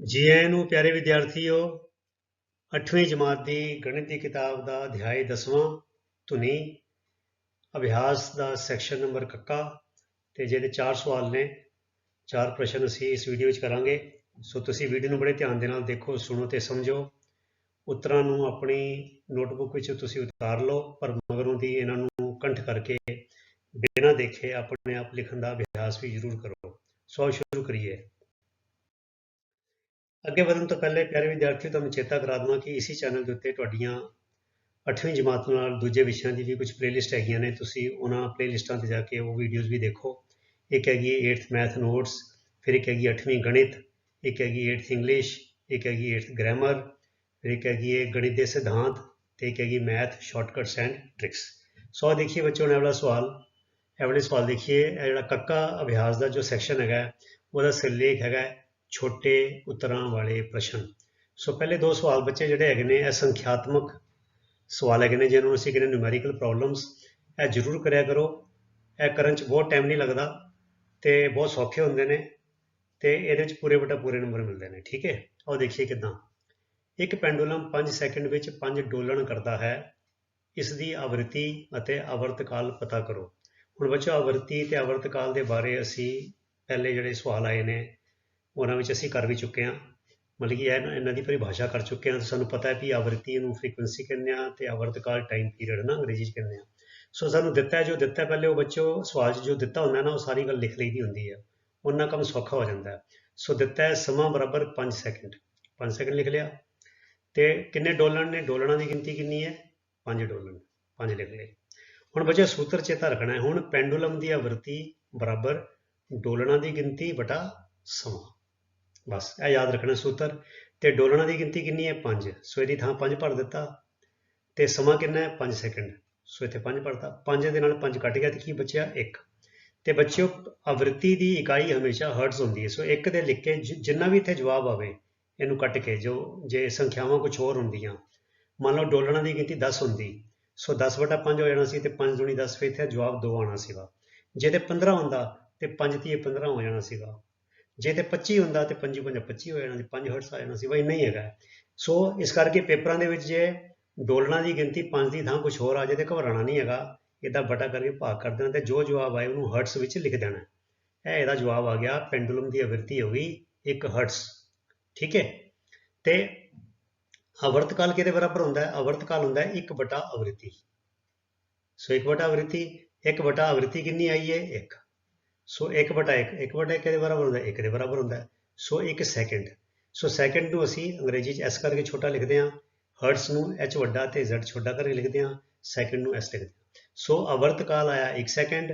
ਜੀ ਆਇਆਂ ਨੂੰ ਪਿਆਰੇ ਵਿਦਿਆਰਥੀਓ 8ਵੀਂ ਜਮਾਤ ਦੀ ਗਣਿਤ ਦੀ ਕਿਤਾਬ ਦਾ ਅਧਿਆਇ 10ਵਾਂ ਧੁਨੀ, ਅਭਿਆਸ ਦਾ ਸੈਕਸ਼ਨ ਨੰਬਰ ਕੱਕਾ ਤੇ ਜਿਹਦੇ ਚਾਰ ਸਵਾਲ ਨੇ, ਚਾਰ ਪ੍ਰਸ਼ਨ ਅਸੀਂ ਇਸ ਵੀਡੀਓ ਵਿੱਚ ਕਰਾਂਗੇ। ਸੋ ਤੁਸੀਂ ਵੀਡੀਓ ਨੂੰ ਬੜੇ ਧਿਆਨ ਦੇ ਨਾਲ ਦੇਖੋ, ਸੁਣੋ ਤੇ ਸਮਝੋ। ਉੱਤਰਾਂ ਨੂੰ ਆਪਣੀ ਨੋਟਬੁੱਕ ਵਿੱਚ ਤੁਸੀਂ ਉਤਾਰ ਲਓ, ਪਰ ਮਗਰੋਂ ਦੀ ਇਹਨਾਂ ਨੂੰ ਕੰਠ ਕਰਕੇ ਬਿਨਾਂ ਦੇਖੇ ਆਪਣੇ ਆਪ ਲਿਖਣ ਦਾ ਅਭਿਆਸ ਵੀ ਜ਼ਰੂਰ ਕਰੋ। ਸੋ ਸ਼ੁਰੂ ਕਰੀਏ। ਅੱਗੇ ਵਧਣ ਤੋਂ ਪਹਿਲੇ ਪਿਆਰੇ ਵਿਦਿਆਰਥੀਓ ਤੁਹਾਨੂੰ ਚੇਤਾ ਕਰਾ ਦਵਾਂ ਕਿ ਇਸੇ ਚੈਨਲ ਦੇ ਉੱਤੇ ਤੁਹਾਡੀਆਂ 8ਵੀਂ ਜਮਾਤ ਨਾਲ ਦੂਜੇ ਵਿਸ਼ਿਆਂ ਦੀ ਵੀ ਕੁਝ ਪਲੇਲਿਸਟ ਹੈਗੀਆਂ ਨੇ। ਤੁਸੀਂ ਉਹਨਾਂ ਪਲੇਲਿਸਟਾਂ ਤੇ ਜਾ ਕੇ ਉਹ ਵੀਡੀਓਜ਼ ਵੀ ਦੇਖੋ। ਇੱਕ ਹੈਗੀ 8th ਮੈਥ ਨੋਟਸ ਫਿਰ ਇੱਕ ਹੈਗੀ 8ਵੀਂ ਗਣਿਤ ਇੱਕ ਹੈਗੀ 8th ਇੰਗਲਿਸ਼ ਇੱਕ ਹੈਗੀ 8th ਗ੍ਰਾਮਰ ਫਿਰ ਇੱਕ ਹੈਗੀ ਹੈ ਗਣਿਤ ਦੇ ਸਿਧਾਂਤ ਤੇ ਇੱਕ ਹੈਗੀ math shortcuts and tricks so ਆਹ ਦੇਖੀਏ ਬੱਚਿਓ ਨੇ ਅਗਲਾ ਸਵਾਲ ਇਹ ਵਾਲੇ ਸਵਾਲ ਦੇਖੀਏ। ਇਹ ਜਿਹੜਾ ਕੱਕਾ ਅਭਿਆਸ ਦਾ ਜੋ ਸੈਕਸ਼ਨ ਹੈਗਾ ਹੈ, ਉਹਦਾ ਸਿਰਲੇਖ ਹੈਗਾ ਹੈ, ਛੋਟੇ ਉੱਤਰਾਂ ਵਾਲੇ ਪ੍ਰਸ਼ਨ। ਸੋ ਪਹਿਲੇ ਦੋ ਸਵਾਲ ਬੱਚੇ ਜਿਹੜੇ ਹੈਗੇ ਨੇ, ਇਹ ਸੰਖਿਆਤਮਕ ਸਵਾਲ ਹੈਗੇ ਨੇ, ਜਿਹਨਾਂ ਨੂੰ ਅਸੀਂ ਕਹਿੰਦੇ ਨਿਊਮੈਰੀਕਲ ਪ੍ਰੋਬਲਮਸ ਇਹ ਜ਼ਰੂਰ ਕਰਿਆ ਕਰੋ। ਇਹ ਕਰਨ 'ਚ ਬਹੁਤ ਟਾਈਮ ਨਹੀਂ ਲੱਗਦਾ ਤੇ ਬਹੁਤ ਸੌਖੇ ਹੁੰਦੇ ਨੇ ਤੇ ਇਹਦੇ 'ਚ ਪੂਰੇ ਬਟਾ ਪੂਰੇ ਨੰਬਰ ਮਿਲਦੇ ਨੇ, ਠੀਕ ਹੈ? ਆਓ ਦੇਖੀਏ ਕਿਦਾਂ। ਇੱਕ ਪੈਂਡੂਲਮ 5 ਸੈਕਿੰਡ ਵਿੱਚ 5 ਡੋਲਣ ਕਰਦਾ ਹੈ। ਇਸ ਦੀ ਆਵਰਤੀ ਅਤੇ ਆਵਰਤ ਕਾਲ ਪਤਾ ਕਰੋ। ਹੁਣ ਬੱਚੋ, ਆਵਰਤੀ ਤੇ ਆਵਰਤਕਾਲ ਦੇ ਬਾਰੇ ਅਸੀਂ ਪਹਿਲੇ ਜਿਹੜੇ ਸਵਾਲ ਆਏ ਨੇ ਉਹਨਾਂ ਵਿੱਚ ਅਸੀਂ ਕਰ ਵੀ ਚੁੱਕੇ ਹਾਂ। ਮਤਲਬ ਕਿ ਇਹ ਇਹਨਾਂ ਦੀ ਪਰਿਭਾਸ਼ਾ ਕਰ ਚੁੱਕੇ ਹਾਂ। ਸਾਨੂੰ ਪਤਾ ਹੈ ਵੀ ਆਵਰਤੀ ਨੂੰ ਫ੍ਰੀਕੁਐਂਸੀ ਕਹਿੰਦੇ ਆ ਤੇ ਆਵਰਤਕਾਲ ਟਾਈਮ ਪੀਰੀਅਡ ਨਾ ਅੰਗਰੇਜ਼ੀ 'ਚ ਕਹਿੰਦੇ ਆ ਸੋ ਸਾਨੂੰ ਦਿੱਤਾ ਜੋ ਦਿੱਤਾ ਪਹਿਲੇ ਉਹ ਬੱਚੋ ਸਵਾਲ 'ਚ ਜੋ ਦਿੱਤਾ ਹੁੰਦਾ ਨਾ, ਉਹ ਸਾਰੀ ਗੱਲ ਲਿਖ ਲਈਦੀ ਹੁੰਦੀ ਹੈ। ਉਹਨਾਂ ਕੰਮ ਸੌਖਾ ਹੋ ਜਾਂਦਾ ਸੋ ਦਿੱਤਾ ਹੈ ਸਮਾਂ ਬਰਾਬਰ 5 ਸੈਕਿੰਡ 5 ਸੈਕਿੰਡ ਲਿਖ ਲਿਆ। ਤੇ ਕਿੰਨੇ ਡੋਲਣ ਨੇ? ਡੋਲਣਾਂ ਦੀ ਗਿਣਤੀ ਕਿੰਨੀ ਹੈ? 5 ਡੋਲਣ। 5 ਲਿਖ ਲਏ। ਹੁਣ ਬੱਚੇ ਸੂਤਰ ਚੇਤਾ ਰੱਖਣਾ ਹੈ। ਹੁਣ ਪੈਂਡੂਲਮ ਦੀ ਆਵਰਤੀ ਬਰਾਬਰ ਡੋਲਣਾਂ ਦੀ ਗਿਣਤੀ ਬਟਾ ਸਮਾਂ। ਬਸ, ਇਹ ਯਾਦ ਰੱਖਣਾ ਸੂਤਰ, ਤੇ ਡੋਲਣਾ ਦੀ ਗਿਣਤੀ ਕਿੰਨੀ ਹੈ? 5 ਸੋ ਇਹਦੀ ਥਾਂ 5 ਭਰ ਦਿੱਤਾ, ਤੇ ਸਮਾਂ ਕਿੰਨਾ ਹੈ? 5 ਸੈਕਿੰਡ। ਸੋ ਇੱਥੇ 5 ਭਰਤਾ। 5 ਦੇ ਨਾਲ 5 ਕੱਟ ਗਿਆ ਤੇ ਕੀ ਬਚਿਆ? 1 ਤੇ ਬੱਚਿਓ, ਆਵਰਤੀ ਦੀ ਇਕਾਈ ਹਮੇਸ਼ਾ ਹਰਟਜ਼ ਹੁੰਦੀ ਹੈ। ਸੋ ਇੱਕ ਦੇ ਲਿਖ ਕੇ ਜਿੰਨਾ ਵੀ ਇੱਥੇ ਜਵਾਬ ਆਵੇ, ਇਹਨੂੰ ਕੱਟ ਕੇ ਜੋ, ਜੇ ਸੰਖਿਆਵਾਂ ਕੁਝ ਹੋਰ ਹੁੰਦੀਆਂ। ਮੰਨ ਲਓ ਡੋਲਣਾ ਦੀ ਗਿਣਤੀ 10 ਹੁੰਦੀ। ਸੋ 10 ਵਟਾ 5 ਹੋ ਜਾਣਾ ਸੀ ਤੇ 5 ਦੁਣੀ 10 ਫਿਰ ਇੱਥੇ ਜਵਾਬ 2 ਆਣਾ ਸੀਗਾ। ਜੇ ਤੇ 15 ਹੁੰਦਾ, ਤੇ 5 ਤੀਏ 15 ਹੋ ਜਾਣਾ ਸੀਗਾ। ਜੇ ਤੇ 25 ਹੁੰਦਾ ਤੇ 5 5 25 ਹੋ ਜਾਣਾ ਸੀ 5 ਹਰਟਸ ਆ ਜਾਣਾ ਸੀ, ਬਈ ਨਹੀਂ ਹੈਗਾ। ਸੋ ਇਸ ਕਰਕੇ ਪੇਪਰਾਂ ਦੇ ਵਿੱਚ ਜੇ ਡੋਲਣਾ ਦੀ ਗਿਣਤੀ 5 ਦੀ ਥਾਂ ਕੁਝ ਹੋਰ ਆ ਜਾਏ ਤੇ ਘਬਰਾਉਣਾ ਨਹੀਂ ਹੈਗਾ। ਇਹਦਾ ਬਟਾ ਕਰਕੇ ਭਾਗ ਕਰ ਦੇਣਾ ਤੇ ਜੋ ਜਵਾਬ ਆਏ ਉਹਨੂੰ ਹਰਟਸ ਵਿੱਚ ਲਿਖ ਦੇਣਾ। ਇਹ ਇਹਦਾ ਜਵਾਬ ਆ ਗਿਆ, ਪੈਂਡੂਲਮ ਦੀ ਆਵਰਤੀ ਹੋ ਗਈ 1 ਹਰਟਸ ਠੀਕ ਹੈ? ਤੇ ਆਵਰਤਕਾਲ ਕਿਹਦੇ ਬਰਾਬਰ ਹੁੰਦਾ ਹੈ? ਆਵਰਤਕਾਲ ਹੁੰਦਾ ਹੈ 1 ਬਟਾ ਆਵਰਤੀ। ਸੋ 1 ਬਟਾ ਆਵਰਤੀ 1 ਬਟਾ ਆਵਰਤੀ ਕਿੰਨੀ ਆਈ ਹੈ? 1 ਸੋ 1 ਬਟਾ 1 1 ਬਟਾ 1 ਦੇ ਬਰਾਬਰ ਹੁੰਦਾ ਹੈ 1 ਦੇ ਬਰਾਬਰ ਹੁੰਦਾ ਹੈ ਸੋ 1 ਸੈਕਿੰਡ ਸੋ ਸੈਕਿੰਡ ਨੂੰ ਅਸੀਂ ਅੰਗਰੇਜ਼ੀ 'ਚ s ਕਰਕੇ ਛੋਟਾ ਲਿਖਦੇ ਹਾਂ ਹਰਟਸ ਨੂੰ h ਵੱਡਾ ਤੇ z ਛੋਟਾ ਕਰਕੇ ਲਿਖਦੇ ਹਾਂ ਸੈਕਿੰਡ ਨੂੰ ਐਸ ਲਿਖਦੇ ਹਾਂ ਸੋ ਅਵਰਤ ਕਾਲ ਆਇਆ 1 ਸੈਕਿੰਡ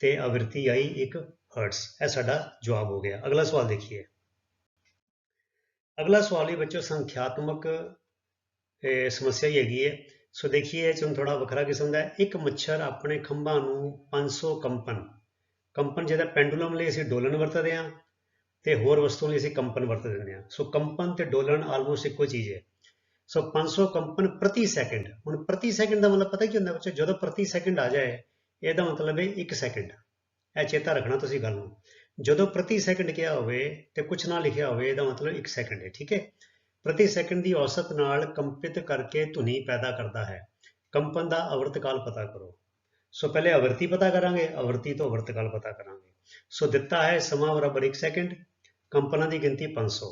ਤੇ ਆਵਰਤੀ ਆਈ 1 ਹਰਟਸ ਇਹ ਸਾਡਾ ਜਵਾਬ ਹੋ ਗਿਆ ਅਗਲਾ ਸਵਾਲ ਦੇਖੀਏ ਅਗਲਾ ਸਵਾਲ ਇਹ ਬੱਚੋ ਸੰਖਿਆਤਮਕ ਸਮੱਸਿਆ ਹੀ ਹੈਗੀ ਹੈ ਸੋ ਦੇਖੀਏ ਇਹ ਚੋਂ ਹੁਣ ਥੋੜਾ ਵੱਖਰਾ ਕਿਸਮ ਦਾ ਇੱਕ ਮੱਛਰ ਆਪਣੇ ਖੰਭਾਂ ਨੂੰ 500 ਕੰਪਨ ਕੰਪਨ ਜਿਹਦਾ ਪੈਂਡੂਲਮ ਲਈ ਅਸੀਂ ਡੋਲਣ ਵਰਤਦੇ ਹਾਂ ਤੇ ਹੋਰ ਵਸਤੂਆਂ ਲਈ ਅਸੀਂ ਕੰਪਨ ਵਰਤ ਦਿੰਦੇ ਹਾਂ। ਸੋ ਕੰਪਨ ਤੇ ਡੋਲਣ ਆਲਮੋਸਟ ਇੱਕੋ ਚੀਜ਼ ਹੈ। ਸੋ 500 ਕੰਪਨ ਪ੍ਰਤੀ ਸੈਕਿੰਡ। ਹੁਣ ਪ੍ਰਤੀ ਸੈਕਿੰਡ ਦਾ ਮਤਲਬ ਪਤਾ ਕੀ ਹੁੰਦਾ ਬੱਚੇ? ਜਦੋਂ ਪ੍ਰਤੀ ਸੈਕਿੰਡ ਆ ਜਾਏ, ਇਹਦਾ ਮਤਲਬ ਹੈ 1 ਸੈਕਿੰਡ। ਇਹ ਚੇਤਾ ਰੱਖਣਾ ਤੁਸੀਂ ਗੱਲ ਨੂੰ। ਜਦੋਂ ਪ੍ਰਤੀ ਸੈਕਿੰਡ ਕਿਹਾ ਹੋਵੇ ਤੇ ਕੁਝ ਨਾ ਲਿਖਿਆ ਹੋਵੇ, ਇਹਦਾ ਮਤਲਬ 1 ਸੈਕਿੰਡ ਹੈ, ਠੀਕ ਹੈ? ਪ੍ਰਤੀ ਸੈਕਿੰਡ ਦੀ ਔਸਤ ਨਾਲ ਕੰਪਿਤ ਕਰਕੇ ਧੁਨੀ ਪੈਦਾ ਕਰਦਾ ਹੈ। ਕੰਪਨ ਦਾ ਅਵਰਤ ਕਾਲ ਪਤਾ ਕਰੋ। ਸੋ ਪਹਿਲੇ ਆਵਰਤੀ ਪਤਾ ਕਰਾਂਗੇ ਆਵਰਤੀ ਤੋਂ ਆਵਰਤਕਾਲ ਪਤਾ ਕਰਾਂਗੇ ਸੋ ਦਿੱਤਾ ਹੈ ਸਮਾਂ ਬਰਾਬਰ 1 ਸੈਕਿੰਡ ਕੰਪਨਾਂ ਦੀ ਗਿਣਤੀ 500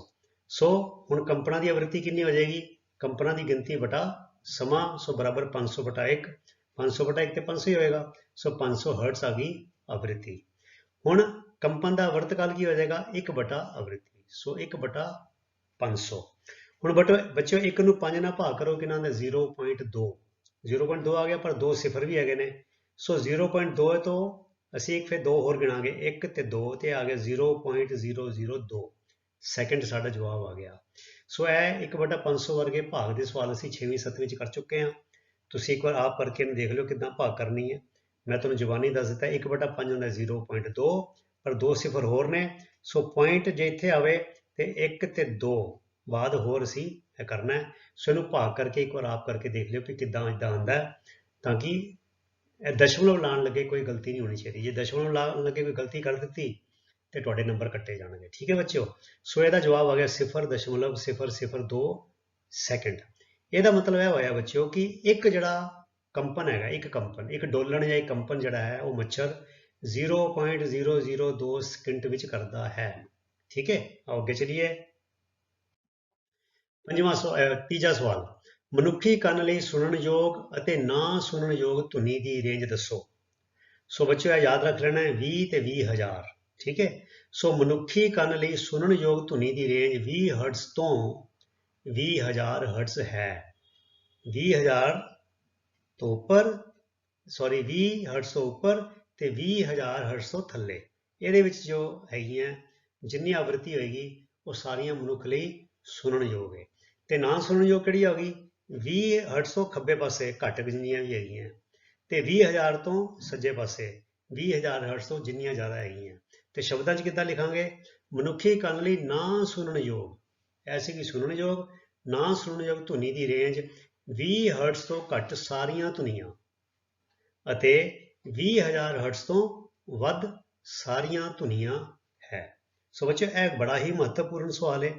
ਸੋ ਹੁਣ ਕੰਪਨਾਂ ਦੀ ਆਵਰਤੀ ਕਿੰਨੀ ਹੋ ਜਾਏਗੀ ਕੰਪਨਾਂ ਦੀ ਗਿਣਤੀ ਬਟਾ ਸਮਾਂ ਸੋ ਬਰਾਬਰ 500 ਬਟਾ 1 500 ਬਟਾ 1 ਤੇ 500 ਹੀ ਹੋਏਗਾ ਸੋ 500 ਹਰਟਸ ਆ ਗਈ ਆਵਰਤੀ ਹੁਣ ਕੰਪਨ ਦਾ ਵਰਤਕਾਲ ਕੀ ਹੋ ਜਾਏਗਾ 1 ਬਟਾ ਆਵਰਤੀ ਸੋ 1 ਬਟਾ 500 ਹੁਣ ਬਟੋ ਬੱਚਿਓ 1 ਨੂੰ 5 ਨਾਲ ਭਾਗ ਕਰੋ ਕਿੰਨਾ ਦਾ 0.2 0.2 ਆ ਗਿਆ ਪਰ ਦੋ ਸਿਫਰ ਵੀ ਹੈਗੇ ਨੇ ਸੋ 0.2 ਤੋਂ ਅਸੀਂ ਇੱਕ ਫਿਰ ਦੋ ਹੋਰ ਗਿਣਾਂਗੇ। 1 ਤੇ 2 ਤੇ ਆ ਗਿਆ 0.002 ਸੈਕਿੰਡ ਸਾਡਾ ਜਵਾਬ ਆ ਗਿਆ। ਸੋ ਇਹ 1/500 ਵਰਗੇ ਭਾਗ ਦੇ ਸਵਾਲ ਅਸੀਂ 6ਵੀਂ 7ਵੀਂ ਚ ਕਰ ਚੁੱਕੇ ਹਾਂ। ਤੁਸੀਂ ਇੱਕ ਵਾਰ ਆਪ ਕਰਕੇ ਇਹਨੂੰ ਦੇਖ ਲਿਓ ਕਿੱਦਾਂ ਭਾਗ ਕਰਨੀ ਹੈ। ਮੈਂ ਤੁਹਾਨੂੰ ਜ਼ੁਬਾਨੀ ਦੱਸ ਦਿੱਤਾ 1/5 ਹੁੰਦਾ 0.2 ਪਰ ਦੋ ਸਿਫਰ ਹੋਰ ਨੇ। ਸੋ ਪੁਆਇੰਟ ਜੇ ਇੱਥੇ ਆਵੇ ਤੇ 1 ਤੇ 2 ਬਾਅਦ ਹੋਰ ਅਸੀਂ ਇਹ ਕਰਨਾ ਹੈ। ਸੋ ਇਹਨੂੰ ਭਾਗ ਕਰਕੇ ਇੱਕ ਵਾਰ ਆਪ ਕਰਕੇ ਦੇਖ ਲਿਓ ਕਿ ਕਿੱਦਾਂ ਇਦਾਂ ਆਉਂਦਾ ਤਾਂ ਕਿ ਦਸ਼ਮਲਵ ਲਾਉਣ ਲੱਗੇ ਕੋਈ ਗਲਤੀ ਨਹੀਂ ਹੋਣੀ ਚਾਹੀਦੀ। ਜੇ ਦਸ਼ਮਲਵ ਲਾਉਣ ਲੱਗੇ ਕੋਈ ਗਲਤੀ ਕਰ ਦਿੱਤੀ, ਤੇ ਤੁਹਾਡੇ ਨੰਬਰ ਕੱਟੇ ਜਾਣਗੇ। ਠੀਕ ਹੈ ਬੱਚਿਓ? ਸੋ ਇਹਦਾ ਜਵਾਬ ਆ ਗਿਆ 0.002 ਸੈਕਿੰਡ ਇਹਦਾ ਮਤਲਬ ਇਹ ਹੋਇਆ ਬੱਚਿਓ ਕਿ ਇੱਕ ਜਿਹੜਾ ਕੰਪਨ ਹੈਗਾ, ਇੱਕ ਕੰਪਨ, ਇੱਕ ਡੋਲਣ ਜਾਂ ਇੱਕ ਕੰਪਨ ਜਿਹੜਾ ਹੈ, ਉਹ ਮੱਛਰ 0.002 ਸਕਿੰਟ ਵਿੱਚ ਕਰਦਾ ਹੈ। ਠੀਕ ਹੈ? ਆਓ ਅੱਗੇ ਚਲੀਏ। ਪੰਜਵਾਂ ਸਵਾ- ਤੀਜਾ ਸਵਾਲ। ਮਨੁੱਖੀ ਕੰਨ ਲਈ ਸੁਣਨਯੋਗ ਅਤੇ ਨਾ ਸੁਣਨਯੋਗ ਧੁਨੀ ਦੀ ਰੇਂਜ ਦੱਸੋ। ਸੋ ਬੱਚਿਓ, ਇਹ ਯਾਦ ਰੱਖ ਲੈਣਾ ਹੈ 20 ਤੇ 20000 ਠੀਕ ਹੈ? ਸੋ ਮਨੁੱਖੀ ਕੰਨ ਲਈ ਸੁਣਨਯੋਗ ਧੁਨੀ ਦੀ ਰੇਂਜ 20 ਹਰਟਜ਼ ਤੋਂ 20000 ਹਰਟਜ਼ ਹੈ। 20000 ਤੋਂ ਉੱਪਰ ਸੌਰੀ 20 ਹਰਟਜ਼ ਤੋਂ ਉੱਪਰ ਤੇ 20000 ਹਰਟਜ਼ ਤੋਂ ਥੱਲੇ। ਇਹਦੇ ਵਿੱਚ ਜੋ ਹੈਗੀਆਂ, ਜਿੰਨੀ ਆਵਰਤੀ ਹੋਏਗੀ, ਉਹ ਸਾਰੀਆਂ ਮਨੁੱਖ ਲਈ ਸੁਣਨਯੋਗ ਹੈ ਤੇ ਨਾ ਸੁਣਨਯੋਗ ਕਿਹੜੀ ਆ ਗਈ? 20 ਹਰਟਜ਼ ਤੋਂ ਖੱਬੇ ਪਾਸੇ ਘੱਟ ਜਿੰਨੀਆਂ ਵੀ ਹੈਗੀਆਂ। ਤੇ 20000 ਤੋਂ ਸੱਜੇ ਪਾਸੇ 20000 ਹਰਟਜ਼ ਤੋਂ ਜਿੰਨੀਆਂ ਜ਼ਿਆਦਾ ਹੈਗੀਆਂ। ਤੇ ਸ਼ਬਦਾਂ 'ਚ ਕਿੱਦਾਂ ਲਿਖਾਂਗੇ? ਮਨੁੱਖੀ ਕੰਨ ਲਈ ਨਾ ਸੁਣਨਯੋਗ ਐਸੀ ਕਿ ਸੁਣਨਯੋਗ ਨਾ ਸੁਣਨਯੋਗ ਧੁਨੀ ਦੀ ਰੇਂਜ 20 ਹਰਟਜ਼ ਤੋਂ ਘੱਟ ਸਾਰੀਆਂ ਧੁਨੀਆਂ। ਅਤੇ 20000 ਹਰਟਜ਼ ਤੋਂ ਵੱਧ ਸਾਰੀਆਂ ਧੁਨੀਆਂ ਹੈ। ਸੋ ਬੱਚਿਓ, ਇਹ ਬੜਾ ਹੀ ਮਹੱਤਵਪੂਰਨ ਸਵਾਲ ਹੈ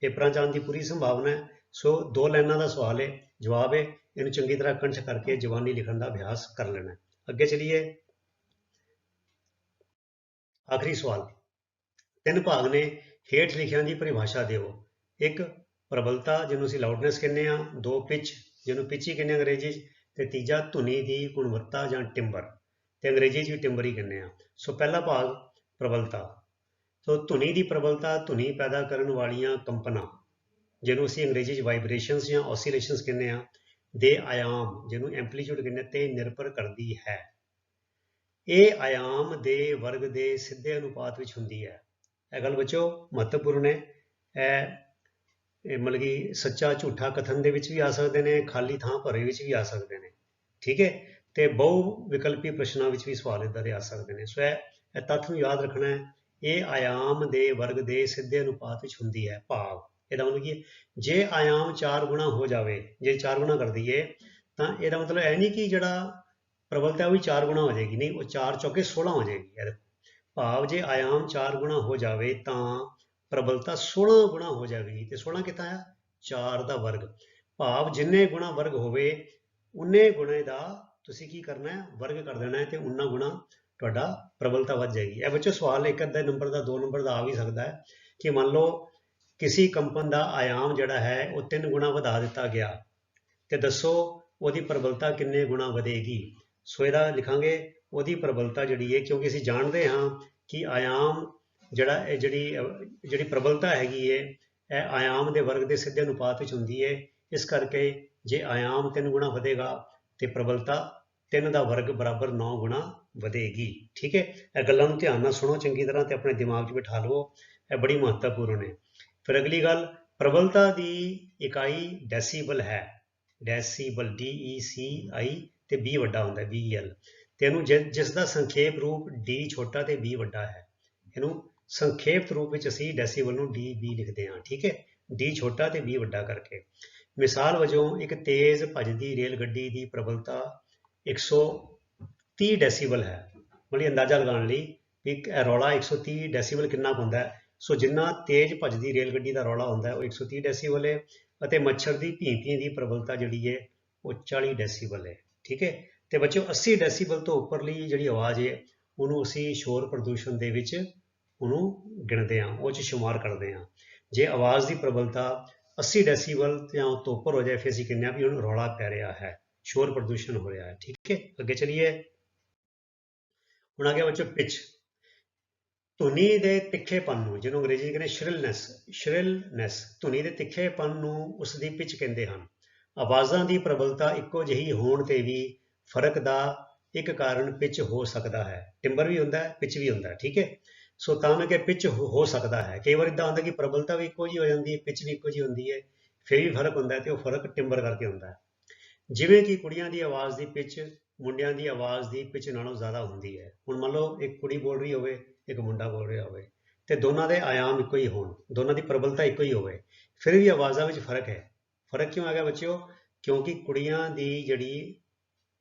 ਪੇਪਰਾਂ ਜਾਣ ਦੀ ਪੂਰੀ ਸੰਭਾਵਨਾ ਹੈ। ਸੋ ਦੋ ਲਾਈਨਾਂ ਦਾ ਸਵਾਲ ਹੈ ਜਵਾਬ ਹੈ ਇਹਨੂੰ ਚੰਗੀ ਤਰ੍ਹਾਂ ਕੰਠ ਕਰਕੇ ਜ਼ਬਾਨੀ ਲਿਖਣ ਦਾ ਅਭਿਆਸ ਕਰ ਲੈਣਾ। ਅੱਗੇ ਚਲੀਏ। ਆਖਰੀ ਸਵਾਲ। ਤਿੰਨ ਭਾਗ ਨੇ, ਹੇਠ ਲਿਖਿਆਂ ਦੀ ਪਰਿਭਾਸ਼ਾ ਦਿਓ। ਇੱਕ, ਪ੍ਰਬਲਤਾ, ਜਿਹਨੂੰ ਅਸੀਂ ਲਾਊਡਨੈਸ ਕਹਿੰਦੇ ਆ ਦੋ ਪਿਚ ਜਿਹਨੂੰ ਪਿਚ ਹੀ ਕਹਿੰਦੇ ਆ ਅੰਗਰੇਜ਼ੀ 'ਚ। ਤੇ ਤੀਜਾ, ਧੁਨੀ ਦੀ ਗੁਣਵੱਤਾ ਜਾਂ ਟਿੰਬਰ। ਤੇ ਅੰਗਰੇਜ਼ੀ 'ਚ ਵੀ ਟਿੰਬਰ ਹੀ ਕਹਿੰਦੇ ਆ ਸੋ ਪਹਿਲਾ ਭਾਗ, ਪ੍ਰਬਲਤਾ। ਸੋ ਧੁਨੀ ਦੀ ਪ੍ਰਬਲਤਾ, ਧੁਨੀ ਪੈਦਾ ਕਰਨ ਵਾਲੀਆਂ ਕੰਪਨਾਂ। ਜਿਹਨੂੰ ਅਸੀਂ ਅੰਗਰੇਜ਼ੀ 'ਚ ਵਾਈਬ੍ਰੇਸ਼ਨਸ ਜਾਂ ਔਸੀਲੇਸ਼ਨਸ ਕਹਿੰਦੇ ਆ ਦੇ ਆਯਾਮ, ਜਿਹਨੂੰ ਐਂਪਲੀਟਿਊਡ ਕਹਿੰਦੇ ਤੇ ਨਿਰਭਰ ਕਰਦੀ ਹੈ। ਇਹ ਆਯਾਮ ਦੇ ਵਰਗ ਦੇ ਸਿੱਧੇ ਅਨੁਪਾਤ ਵਿੱਚ ਹੁੰਦੀ ਹੈ। ਇਹ ਗੱਲ ਬੱਚੋ ਮਹੱਤਵਪੂਰਨ ਹੈ। ਇਹ ਮਤਲਬ ਕਿ ਸੱਚਾ ਝੂਠਾ ਕਥਨ ਦੇ ਵਿੱਚ ਵੀ ਆ ਸਕਦੇ ਨੇ, ਖਾਲੀ ਥਾਂ ਭਰੇ ਵਿੱਚ ਵੀ ਆ ਸਕਦੇ ਨੇ। ਠੀਕ ਹੈ? ਤੇ ਬਹੁ ਵਿਕਲਪੀ ਪ੍ਰਸ਼ਨਾਂ ਵਿੱਚ ਵੀ ਸਵਾਲ ਇਦਾਂ ਦੇ ਆ ਸਕਦੇ ਨੇ। ਸੋ ਇਹ ਇਹ ਤੱਥ ਨੂੰ ਯਾਦ ਰੱਖਣਾ ਹੈ। ਇਹ ਆਯਾਮ ਦੇ ਵਰਗ ਦੇ ਸਿੱਧੇ ਅਨੁਪਾਤ ਵਿੱਚ ਹੁੰਦੀ ਹੈ ਭਾਵ। ਇਹਦਾ ਮਤਲਬ ਕਿ ਜੇ ਆਯਾਮ 4 ਗੁਣਾ ਹੋ ਜਾਵੇ, ਜੇ 4 ਗੁਣਾ ਕਰ ਦਈਏ, ਤਾਂ ਇਹਦਾ ਮਤਲਬ ਇਹ ਨਹੀਂ ਕਿ ਜਿਹੜਾ ਪ੍ਰਬਲਤਾ ਉਹ ਵੀ 4 ਗੁਣਾ ਹੋ ਜਾਏਗੀ, ਨਹੀਂ, ਉਹ 4 ਚੌਕੇ 16 ਹੋ ਜਾਏਗੀ। ਇਹ ਭਾਵ ਜੇ ਆਯਾਮ 4 ਗੁਣਾ ਹੋ ਜਾਵੇ ਤਾਂ ਪ੍ਰਬਲਤਾ 16 ਗੁਣਾ ਹੋ ਜਾਵੇਗੀ। ਤੇ 16 ਕਿੱਥਾ ਆ 4 ਦਾ ਵਰਗ। ਭਾਵ ਜਿੰਨੇ ਗੁਣਾ ਵਰਗ ਹੋਵੇ, ਉਨੇ ਗੁਣੇ ਦਾ ਤੁਸੀਂ ਕੀ ਕਰਨਾ ਹੈ? ਵਰਗ ਕਰ ਦੇਣਾ ਹੈ ਤੇ ਉਨਾ ਗੁਣਾ ਤੁਹਾਡਾ ਪ੍ਰਬਲਤਾ ਵੱਧ ਜਾਏਗੀ। ਇਹ ਬੱਚੋ ਸਵਾਲ ਇੱਕ ਅੱਧਾ ਨੰਬਰ ਦਾ, ਦੋ ਨੰਬਰ ਦਾ ਆ ਵੀ ਸਕਦਾ ਹੈ ਕਿ ਮੰਨ ਲਓ ਕਿਸੇ ਕੰਪਨ ਦਾ ਆਯਾਮ ਜਿਹੜਾ ਹੈ, ਉਹ 3 ਗੁਣਾ ਵਧਾ ਦਿੱਤਾ ਗਿਆ। ਤੇ ਦੱਸੋ ਉਹਦੀ ਪ੍ਰਬਲਤਾ ਕਿੰਨੇ ਗੁਣਾ ਵਧੇਗੀ? ਸੋ ਇਹਦਾ ਲਿਖਾਂਗੇ, ਉਹਦੀ ਪ੍ਰਬਲਤਾ ਜਿਹੜੀ ਹੈ, ਕਿਉਂਕਿ ਅਸੀਂ ਜਾਣਦੇ ਹਾਂ ਕਿ ਆਯਾਮ ਜਿਹੜਾ ਇਹ ਜਿਹੜੀ ਜਿਹੜੀ ਪ੍ਰਬਲਤਾ ਹੈਗੀ ਹੈ, ਇਹ ਆਯਾਮ ਦੇ ਵਰਗ ਦੇ ਸਿੱਧੇ ਅਨੁਪਾਤ ਵਿੱਚ ਹੁੰਦੀ ਹੈ। ਇਸ ਕਰਕੇ ਜੇ ਆਯਾਮ 3 ਗੁਣਾ ਵਧੇਗਾ, ਤੇ ਪ੍ਰਬਲਤਾ 3 ਦਾ ਵਰਗ ਬਰਾਬਰ 9 ਗੁਣਾ ਵਧੇਗੀ। ਠੀਕ ਹੈ? ਇਹ ਗੱਲਾਂ ਨੂੰ ਧਿਆਨ ਨਾਲ ਸੁਣੋ ਚੰਗੀ ਤਰ੍ਹਾਂ ਤੇ ਆਪਣੇ ਦਿਮਾਗ 'ਚ ਬਿਠਾ ਲਵੋ। ਇਹ ਬੜੀ ਮਹੱਤਵਪੂਰਨ ਹੈ। ਫਿਰ ਅਗਲੀ ਗੱਲ, ਪ੍ਰਬਲਤਾ ਦੀ ਇਕਾਈ ਡੈਸੀਬਲ ਹੈ। ਡੈਸੀਬਲ ਡੀ ਈ ਸੀ ਆਈ ਤੇ ਬੀ ਵੱਡਾ ਹੁੰਦਾ ਬੀ ਐਲ ਤੇ ਇਹਨੂੰ ਜਿਸ ਦਾ ਸੰਖੇਪ ਰੂਪ ਡੀ ਛੋਟਾ ਤੇ ਬੀ ਵੱਡਾ ਹੈ, ਇਹਨੂੰ ਸੰਖੇਪ ਰੂਪ ਵਿੱਚ ਅਸੀਂ ਡੈਸੀਬਲ ਨੂੰ ਡੀ ਬੀ ਲਿਖਦੇ ਹਾਂ, ਠੀਕ ਹੈ? ਡੀ ਛੋਟਾ ਤੇ ਬੀ ਵੱਡਾ ਕਰਕੇ। ਮਿਸਾਲ ਵਜੋਂ ਇੱਕ ਤੇਜ਼ ਭੱਜਦੀ ਰੇਲ ਗੱਡੀ ਦੀ ਪ੍ਰਬਲਤਾ 130 ਡੈਸੀਬਲ ਹੈ। ਮਤਲਬ ਅੰਦਾਜ਼ਾ ਲਗਾਉਣ ਲਈ ਵੀ ਇੱਕ ਇਹ ਰੌਲਾ 130 ਡੈਸੀਬਲ ਕਿੰਨਾ ਕੁ ਹੁੰਦਾ ਹੈ? ਸੋ ਜਿੰਨਾ ਤੇਜ਼ ਭੱਜਦੀ ਰੇਲ ਗੱਡੀ ਦਾ ਰੌਲਾ ਹੁੰਦਾ ਹੈ, ਉਹ 130 ਡੈਸੀਬਲ ਹੈ ਅਤੇ ਮੱਛਰ ਦੀ ਭੀਂ-ਭੀਂ ਦੀ ਪ੍ਰਬਲਤਾ ਜਿਹੜੀ ਹੈ, ਉਹ 40 ਡੈਸੀਬਲ ਹੈ, ਠੀਕ ਹੈ? ਤੇ ਬੱਚਿਓ 80 ਡੈਸੀਬਲ ਤੋਂ ਉੱਪਰਲੀ ਜਿਹੜੀ ਆਵਾਜ਼ ਹੈ, ਉਹਨੂੰ ਅਸੀਂ ਸ਼ੋਰ ਪ੍ਰਦੂਸ਼ਣ ਦੇ ਵਿੱਚ ਉਹਨੂੰ ਗਿਣਦੇ ਹਾਂ, ਉਹ ਚ ਸ਼ੁਮਾਰ ਕਰਦੇ ਹਾਂ। ਜੇ ਆਵਾਜ਼ ਦੀ ਪ੍ਰਬਲਤਾ 80 ਡੈਸੀਬਲ ਜਾਂ ਤੋਂ ਉੱਪਰ ਹੋ ਜਾਏ, ਫਿਰ ਅਸੀਂ ਕਹਿੰਦੇ ਹਾਂ ਵੀ ਉਹਨੂੰ ਰੌਲਾ ਪੈ ਰਿਹਾ ਹੈ, ਸ਼ੋਰ ਪ੍ਰਦੂਸ਼ਣ ਹੋ ਰਿਹਾ ਹੈ, ਠੀਕ ਹੈ? ਅੱਗੇ ਚਲੀਏ। ਹੁਣ ਆ ਗਿਆ ਬੱਚੋ ਪਿਚ ਧੁਨੀ ਦੇ ਤਿੱਖੇਪਨ ਨੂੰ, ਜਿਹਨੂੰ ਅੰਗਰੇਜ਼ੀ 'ਚ ਕਹਿੰਦੇ ਸ਼੍ਰਿਲਨੈਸ ਸ਼੍ਰਿਲਨੈਸ, ਧੁਨੀ ਦੇ ਤਿੱਖੇਪਨ ਨੂੰ ਉਸ ਦੀ ਪਿਚ ਕਹਿੰਦੇ ਹਨ। ਆਵਾਜ਼ਾਂ ਦੀ ਪ੍ਰਬਲਤਾ ਇੱਕੋ ਜਿਹੀ ਹੋਣ ਤੇ ਵੀ ਫ਼ਰਕ ਦਾ ਇੱਕ ਕਾਰਨ ਪਿਚ ਹੋ ਸਕਦਾ ਹੈ। ਟਿੰਬਰ ਵੀ ਹੁੰਦਾ ਹੈ ਪਿਚ ਵੀ ਹੁੰਦਾ ਹੈ ਠੀਕ ਹੈ? ਸੋ ਤਾਂ ਮੈਂ ਕਿ ਪਿਚ ਹੋ ਸਕਦਾ ਹੈ। ਕਈ ਵਾਰ ਇਦਾਂ ਹੁੰਦਾ ਕਿ ਪ੍ਰਬਲਤਾ ਵੀ ਇੱਕੋ ਜਿਹੀ ਹੋ ਜਾਂਦੀ ਹੈ, ਪਿਚ ਵੀ ਇੱਕੋ ਜਿਹੀ ਹੁੰਦੀ ਹੈ, ਫਿਰ ਵੀ ਫ਼ਰਕ ਹੁੰਦਾ ਹੈ ਤੇ ਉਹ ਫ਼ਰਕ ਟਿੰਬਰ ਕਰਕੇ ਹੁੰਦਾ ਹੈ। ਜਿਵੇਂ ਕਿ ਕੁੜੀਆਂ ਦੀ ਆਵਾਜ਼ ਦੀ ਪਿਚ, ਮੁੰਡਿਆਂ ਦੀ ਆਵਾਜ਼ ਦੀ ਪਿਚ ਨਾਲੋਂ ਜ਼ਿਆਦਾ ਹੁੰਦੀ ਹੈ। ਹੁਣ ਮੰਨ ਲਓ ਇੱਕ ਕੁੜੀ ਬੋਲ ਰਹੀ ਹੋਵੇ ਇੱਕ ਮੁੰਡਾ ਬੋਲ ਰਿਹਾ ਹੋਵੇ, ਤੇ ਦੋਨਾਂ ਦੇ ਆਯਾਮ ਇੱਕੋ ਹੀ ਹੋਣ, ਦੋਨਾਂ ਦੀ ਪ੍ਰਬਲਤਾ ਇੱਕੋ ਹੀ ਹੋਵੇ, ਫਿਰ ਵੀ ਆਵਾਜ਼ਾਂ ਵਿੱਚ ਫ਼ਰਕ ਹੈ। ਫ਼ਰਕ ਕਿਉਂ ਆ ਗਿਆ ਬੱਚਿਓ? ਕਿਉਂਕਿ ਕੁੜੀਆਂ ਦੀ ਜਿਹੜੀ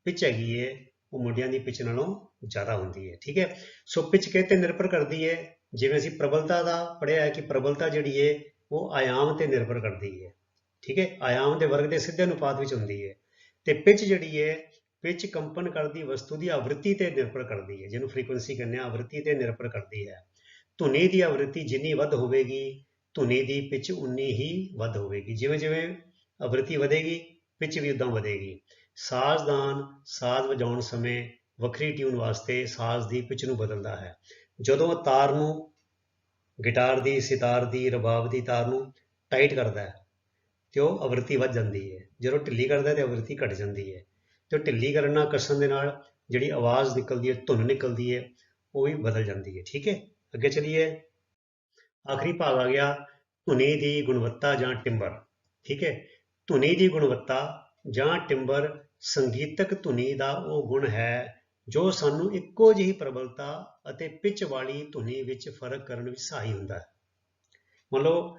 ਪਿੱਚ ਹੈਗੀ ਹੈ ਉਹ ਮੁੰਡਿਆਂ ਦੀ ਪਿੱਚ ਨਾਲੋਂ ਜ਼ਿਆਦਾ ਹੁੰਦੀ ਹੈ ਠੀਕ ਹੈ? ਸੋ ਪਿਚ ਕਿਹ ਤੇ ਨਿਰਭਰ ਕਰਦੀ ਹੈ ਜਿਵੇਂ ਅਸੀਂ ਪ੍ਰਬਲਤਾ ਦਾ ਪੜ੍ਹਿਆ ਹੈ ਕਿ ਪ੍ਰਬਲਤਾ ਜਿਹੜੀ ਹੈ ਉਹ ਆਯਾਮ ਤੇ ਨਿਰਭਰ ਕਰਦੀ ਹੈ ਠੀਕ ਹੈ? ਆਯਾਮ ਦੇ ਵਰਗ ਦੇ ਸਿੱਧੇ ਅਨੁਪਾਤ ਵਿੱਚ ਹੁੰਦੀ ਹੈ ਤੇ ਪਿਚ ਜਿਹੜੀ ਹੈ ਪਿਚ ਕੰਪਨ ਕਰਦੀ ਵਸਤੂ ਦੀ ਆਵਰਤੀ ਤੇ ਨਿਰਭਰ ਕਰਦੀ ਹੈ, ਜਿਹਨੂੰ ਫ੍ਰੀਕੁਐਂਸੀ ਕਹਿੰਦੇ ਆ ਆਵਰਤੀ ਤੇ ਨਿਰਭਰ ਕਰਦੀ ਹੈ। ਧੁਨੀ ਦੀ ਆਵਰਤੀ ਜਿੰਨੀ ਵੱਧ ਹੋਵੇਗੀ, ਧੁਨੀ ਦੀ ਪਿੱਚ ਉਨੀ ਹੀ ਵੱਧ ਹੋਵੇਗੀ। ਜਿਵੇਂ ਜਿਵੇਂ ਆਵਰਤੀ ਵਧੇਗੀ, ਪਿੱਚ ਵੀ ਉਦਾਂ ਵਧੇਗੀ। ਸਾਜ਼ਦਾਨ ਸਾਜ਼ ਵਜਾਉਣ ਸਮੇਂ ਵੱਖਰੀ ਟਿਊਨ ਵਾਸਤੇ ਸਾਜ਼ ਦੀ ਪਿੱਚ ਨੂੰ ਬਦਲਦਾ ਹੈ। ਜਦੋਂ ਤਾਰ ਨੂੰ ਗਿਟਾਰ ਦੀ, ਸਿਤਾਰ ਦੀ, ਰਬਾਬ ਦੀ ਤਾਰ ਨੂੰ ਟਾਈਟ ਕਰਦਾ ਹੈ, ਤੇ ਉਹ ਆਵਰਤੀ ਵੱਧ ਜਾਂਦੀ ਹੈ। ਜਦੋਂ ਢਿੱਲੀ ਕਰਦਾ ਹੈ, ਤੇ ਆਵ੍ਰਿਤੀ ਘਟ ਜਾਂਦੀ ਹੈ। ਤੇ ਢਿੱਲੀ ਕਰਨ ਨਾਲ, ਕਸਣ ਦੇ ਨਾਲ ਜਿਹੜੀ ਆਵਾਜ਼ ਨਿਕਲਦੀ ਹੈ, ਧੁਨ ਨਿਕਲਦੀ ਹੈ, ਉਹ ਵੀ ਬਦਲ ਜਾਂਦੀ ਹੈ, ਠੀਕ ਹੈ? ਅੱਗੇ ਚਲੀਏ। ਆਖਰੀ ਭਾਗ ਆ ਗਿਆ, ਧੁਨੀ ਦੀ ਗੁਣਵੱਤਾ ਜਾਂ ਟਿੰਬਰ, ਠੀਕ ਹੈ? ਧੁਨੀ ਦੀ ਗੁਣਵੱਤਾ ਜਾਂ ਟਿੰਬਰ ਸੰਗੀਤਕ ਧੁਨੀ ਦਾ ਉਹ ਗੁਣ ਹੈ, ਜੋ ਸਾਨੂੰ ਇੱਕੋ ਜਿਹੀ ਪ੍ਰਬਲਤਾ ਅਤੇ ਪਿਚ ਵਾਲੀ ਧੁਨੀ ਵਿੱਚ ਫ਼ਰਕ ਕਰਨ ਵਿੱਚ ਸਹਾਈ ਹੁੰਦਾ ਹੈ। ਮੰਨ ਲਓ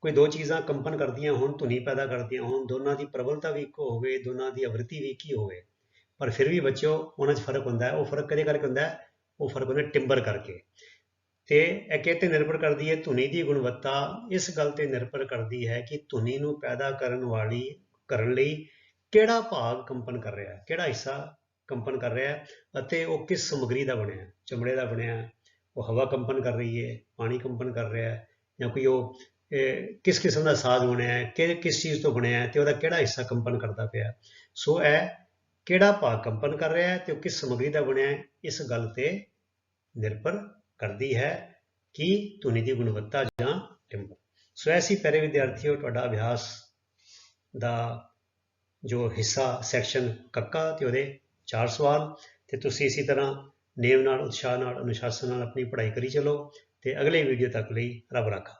ਕੋਈ ਦੋ ਚੀਜ਼ਾਂ ਕੰਪਨ ਕਰਦੀਆਂ ਹੋਣ, ਧੁਨੀ ਪੈਦਾ ਕਰਦੀਆਂ ਹੋਣ, ਦੋਨਾਂ ਦੀ ਪ੍ਰਬਲਤਾ ਵੀ ਇੱਕੋ ਹੋਵੇ, ਦੋਨਾਂ ਦੀ ਆਵ੍ਰਿਤੀ ਵੀ ਇੱਕੀ ਹੋਵੇ, ਪਰ ਫਿਰ ਵੀ ਬੱਚਿਓ, ਉਹਨਾਂ 'ਚ ਫ਼ਰਕ ਹੁੰਦਾ ਹੈ। ਉਹ ਫ਼ਰਕ ਕਦੇ ਕਰਕੇ ਹੁੰਦਾ ਹੈ? ਉਹ ਫ਼ਰਕ ਹੁੰਦਾ ਟਿੰਬਰ ਕਰਕੇ। ਤੇ ਇਹ ਕਿਤੇ ਨਿਰਭਰ ਕਰਦੀ ਹੈ ਧੁਨੀ ਦੀ ਗੁਣਵੱਤਾ। ਇਸ ਗੱਲ ਤੇ ਨਿਰਭਰ ਕਰਦੀ ਹੈ ਕਿ ਧੁਨੀ ਨੂੰ ਪੈਦਾ ਕਰਨ ਵਾਲੀ, ਕਰਨ ਲਈ ਕਿਹੜਾ ਭਾਗ ਕੰਪਨ ਕਰ ਰਿਹਾ ਹੈ? ਕਿਹੜਾ ਹਿੱਸਾ ਕੰਪਨ ਕਰ ਰਿਹਾ ਹੈ? ਅਤੇ ਉਹ ਕਿਸ ਸਮੱਗਰੀ ਦਾ ਬਣਿਆ? ਚਮੜੇ ਦਾ ਬਣਿਆ? ਉਹ ਹਵਾ ਕੰਪਨ ਕਰ ਰਹੀ ਹੈ? ਪਾਣੀ ਕੰਪਨ ਕਰ ਰਿਹਾ ਹੈ? ਜਾਂ ਕੋਈ ਉਹ ਕਿਸ ਕਿਸਮ ਦਾ ਸਾਜ਼ ਬਣਿਆ ਹੈ, ਕਿ ਕਿਸ ਚੀਜ਼ ਤੋਂ ਬਣਿਆ ਹੈ ਤੇ ਉਹਦਾ ਕਿਹੜਾ ਹਿੱਸਾ ਕੰਪਨ ਕਰਦਾ ਪਿਆ ਸੋ ਇਹ ਕਿਹੜਾ ਭਾਗ ਕੰਪਨ ਕਰ ਰਿਹਾ ਹੈ ਤੇ ਉਹ ਕਿਸ ਸਮੱਗਰੀ ਦਾ ਬਣਿਆ ਹੈ, ਇਸ ਗੱਲ ਤੇ ਨਿਰਭਰ ਕਰਦੀ ਹੈ ਕਿ ਧੁਨੀ ਦੀ ਗੁਣਵੱਤਾ ਜਾਂ ਟਿੰਬਰ। ਸੋ ਐਸੀ ਪਿਆਰੇ ਵਿਦਿਆਰਥੀਓ, ਤੁਹਾਡਾ ਅਭਿਆਸ ਦਾ ਜੋ ਹਿੱਸਾ ਸੈਕਸ਼ਨ ਕੱਕਾ ਤੇ ਉਹਦੇ ਚਾਰ ਸਵਾਲ ਤੇ ਤੁਸੀਂ ਇਸੇ ਤਰ੍ਹਾਂ ਨੇਮ ਨਾਲ, ਉਤਸ਼ਾਹ ਨਾਲ, ਅਨੁਸ਼ਾਸਨ ਨਾਲ ਆਪਣੀ ਪੜ੍ਹਾਈ ਕਰੀ ਚਲੋ ਤੇ ਅਗਲੇ ਵੀਡੀਓ ਤੱਕ ਲਈ ਰੱਬ ਰਾਖਾ।